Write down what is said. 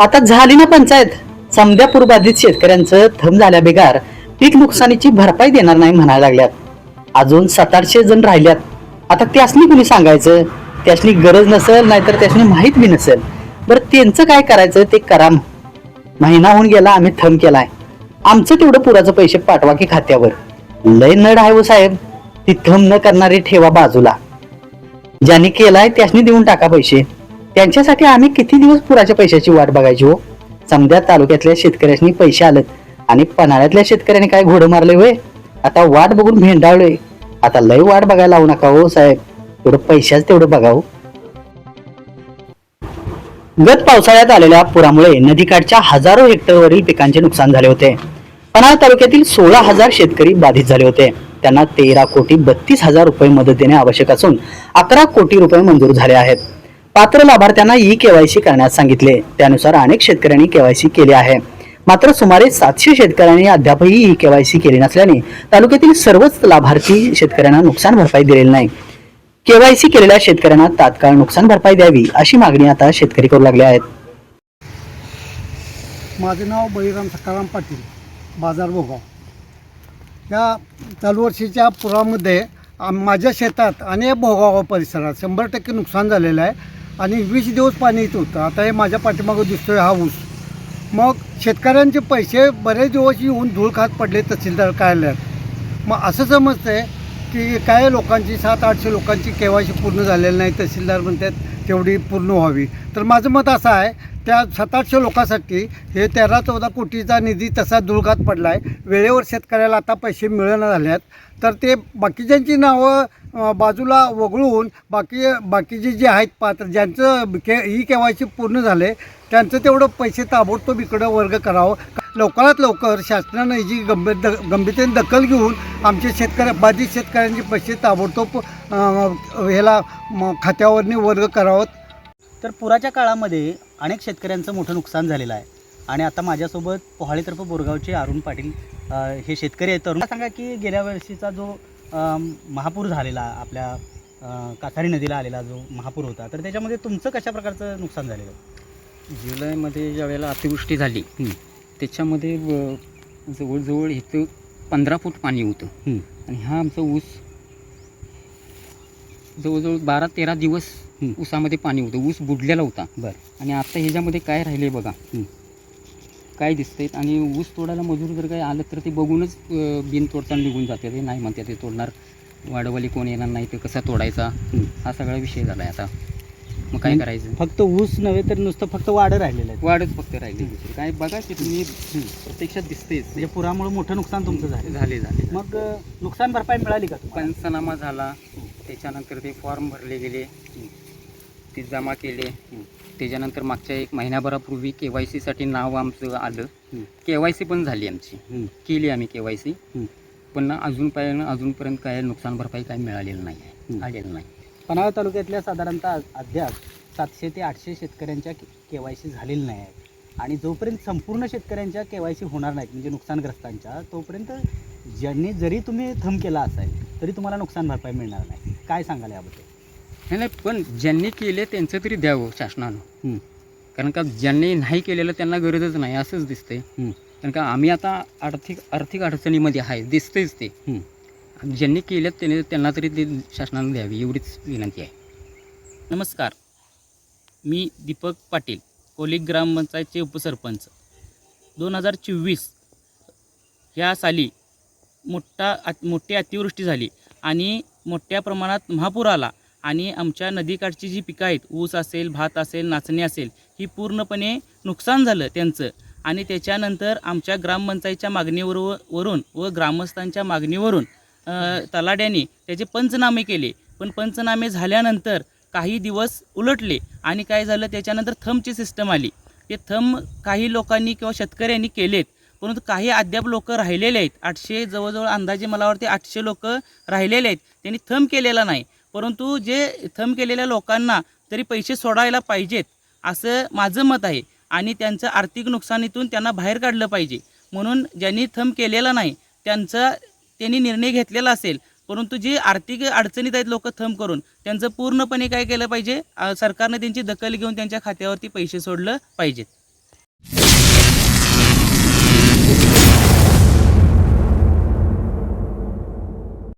आता झाली ना पंचायत. समद्यापूर बाधित शेतकऱ्यांचं थम झाल्या बेगार. पीक नुकसानीची भरपाई देणार नाही म्हणायला लागल्यात. अजून सात आठशे जण राहिल्यात. आता त्यासनी कुणी सांगायचं? त्यासनी गरज नसेल नाहीतर त्यासनी माहीत बी नसेल. बरं त्यांचं काय करायचं ते करा महिना होऊन गेला आम्ही थम केलाय. आमचं तेवढं पुराचं पैसे पाठवा की खात्यावर. लय नड आहे हो साहेब. ती थम न करणारी ठेवा बाजूला. ज्यांनी केलाय त्यासनी देऊन टाका पैसे. त्यांच्यासाठी आम्ही किती दिवस पुराच्या पैशाची वाट बघायची हो? समद्या तालुक्यातल्या शेतकऱ्यांनी पैसे आलेत आणि पन्हाळ्यातल्या शेतकऱ्यांनी काय घोडं मारले होय? आता वाट बघून भेंडाळलोय. आता लय वाट बघायला लावू नका हो साहेब. तेवढं पैशाच तेवढं बघा हो. गत पावसाळ्यात आलेल्या पुरामुळे नदीकाठच्या हजारो हेक्टरवरील पिकांचे नुकसान झाले होते. पन्हाळ तालुक्यातील सोळा हजार शेतकरी बाधित झाले होते. त्यांना तेरा कोटी बत्तीस हजार रुपये मदत देणे आवश्यक असून अकरा कोटी रुपये मंजूर झाले आहेत. पात्र लाभार्थ्यांना ई केवायसी करण्यास सांगितले. त्यानुसार अनेक शेतकऱ्यांनी केवायसी केली आहे. मात्र सुमारे सातशे शेतकऱ्यांनी अद्यापही ई केवायसी केली नसल्याने तालुक्यातील सर्वच लाभार्थी शेतकऱ्यांना नुकसान भरपाई दिलेली नाही. केवायसी केलेल्या शेतकऱ्यांना तात्काळ नुकसान भरपाई द्यावी अशी मागणी आता शेतकरी करू लागले आहेत. माझे नाव बळीराम सकाराम पाटील बाजार भोगाव. या चालू वर्षीच्या पुरामध्ये माझ्या शेतात आणि भोगाव परिसरात शंभर टक्के नुकसान झालेलं आहे. आणि वीस दिवस पाणी येत होतं. आता हे माझ्या पाठीमागं दिसतोय हा ऊस. मग शेतकऱ्यांचे पैसे बरेच दिवस येऊन धूळ खात पडले तहसीलदार कार्यालयात. मग असं समजतंय की काय लोकांची सात आठशे लोकांची केवायसी पूर्ण झालेली नाही तहसीलदार म्हणतात तेवढी पूर्ण व्हावी. तर माझं मत असं आहे त्या सात आठशे लोकांसाठी हे तेरा चौदा कोटीचा निधी तसा दुर्गात पडला आहे वेळेवर शेतकऱ्याला आता पैसे मिळणं झाल्यात तर ते बाकीच्यांची नावं बाजूला वगळून बाकी बाकीचे जे आहेत पात्र ज्यांचं के ई केवायसी पूर्ण झाले त्यांचं तेवढं पैसे ताबडतोब इकडं वर्ग करावं. लवकरात लवकर शासनानं जी गंभीर द गंभीरतेने दखल घेऊन आमचे शेतकऱ्या बाधित शेतकऱ्यांचे पैसे ताबडतोब ह्याला खात्यावरने वर्ग करावं. तर पुराच्या काळामध्ये अनेक शेतकऱ्यांचं मोठं नुकसान झालेलं आहे. आणि आता माझ्यासोबत पोहाळीतर्फ बोरगावचे अरुण पाटील हे शेतकरी आहेत. तरुण सांगा की गेल्या वर्षीचा जो महापूर झालेला आपल्या अ, कासारी नदीला आलेला जो महापूर होता तर त्याच्यामध्ये तुमचं कशा प्रकारचं नुकसान झालेलं? जुलैमध्ये ज्या वेळेला अतिवृष्टी झाली. त्याच्यामध्ये व- जवळजवळ इथं पंधरा फूट पाणी होतं. आणि हा आमचा ऊस जवळजवळ बारा तेरा दिवस. ऊसामध्ये पाणी होतं. ऊस बुडलेला होता. बरं. आणि आता ह्याच्यामध्ये काय राहिले बघा. काय दिसतंय आणि ऊस तोडायला मजूर जर काय आलं तर ते बघूनच बिन तोडताना निघून जाते ते नाही म्हणते ते तोडणार. वाडवाली कोण येणार नाही ते कसा तोडायचा? हं. सगळा विषय झाला आहे आता. मग काय. करायचं? फक्त ऊस नव्हे तर नुसतं फक्त वाढ राहिलेलं आहे. वाढच फक्त राहिली काय बघा की तुम्ही प्रत्यक्षात दिसतेच म्हणजे पुरामुळे मोठं नुकसान तुमचं झालं. झाले झाले मग नुकसान भरपाई मिळाली का? पंचनामा झाला. त्याच्यानंतर ते फॉर्म भरले गेले. ते जमा केले. त्याच्यानंतर मागच्या एक महिन्याभरापूर्वी के वाय सीसाठी नाव आमचं आलं. के वाय सी पण झाली आमची. केली आम्ही के वाय सी. पण अजून काय अजूनपर्यंत काय नुकसान भरपाई काय मिळालेलं नाही आहे. आलेलं नाही पन्हाळा तालुक्यातल्या साधारणतः अद्याप सातशे ते आठशे शेतकऱ्यांच्या के वाय सी झालेली नाही आहे आणि जोपर्यंत संपूर्ण शेतकऱ्यांच्या के वाय सी होणार नाहीत म्हणजे नुकसानग्रस्तांच्या तोपर्यंत ज्यांनी जरी तुम्ही थम केला असेल तरी तुम्हाला नुकसान भरपाई मिळणार नाही काय सांगाल याबद्दल नाही नाही पण ज्यांनी केले त्यांचं तरी द्यावं शासनानं. हं. कारण का ज्यांनी नाही केलेलं त्यांना गरजच नाही असंच दिसतंय. हं. कारण का आम्ही आता आर्थिक आर्थिक अडचणीमध्ये आहे दिसतेच ते. हं. ज्यांनी केलं त्याने त्यांना तरी ते शासनानं द्यावी एवढीच विनंती आहे. नमस्कार. मी दीपक पाटील कोलिक ग्रामपंचायतचे उपसरपंच. दोन हजार चोवीस ह्या साली मोठा मोठी अतिवृष्टी झाली आणि मोठ्या प्रमाणात महापूर आला. आणि आमच्या नदीकाठची जी पिकं आहेत ऊस असेल भात असेल नाचणी असेल ही पूर्णपणे नुकसान झालं त्यांचं. आणि त्याच्यानंतर आमच्या ग्रामपंचायतच्या मागणीवर वरून व ग्रामस्थांच्या मागणीवरून तलाड्याने त्याचे पंचनामे केले. पण पंचनामे झाल्यानंतर काही दिवस उलटले आणि काय झालं त्याच्यानंतर थंबची सिस्टम आली. ते थंब काही लोकांनी किंवा शेतकऱ्यांनी केलेत परंतु काही अद्याप लोक राहिलेले आहेत. आठशे जवळजवळ अंदाजे मला वाटते आठशे लोक राहिलेले आहेत. त्यांनी थंब केलेला नाही. परंतु जे थंब केलेल्या लोकांना तरी पैसे सोडायला पाहिजेत असं माझं मत आहे. आणि त्यांचं आर्थिक नुकसानीतून त्यांना बाहेर काढलं पाहिजे. म्हणून ज्यांनी थंब केलेला नाही त्यांचा त्यांनी निर्णय घेतलेला असेल परंतु जी आर्थिक अडचणीत आहेत लोक थंब करून त्यांचं पूर्णपणे काय केलं पाहिजे? सरकारने त्यांची दखल घेऊन त्यांच्या खात्यावरती पैसे सोडलं पाहिजेत.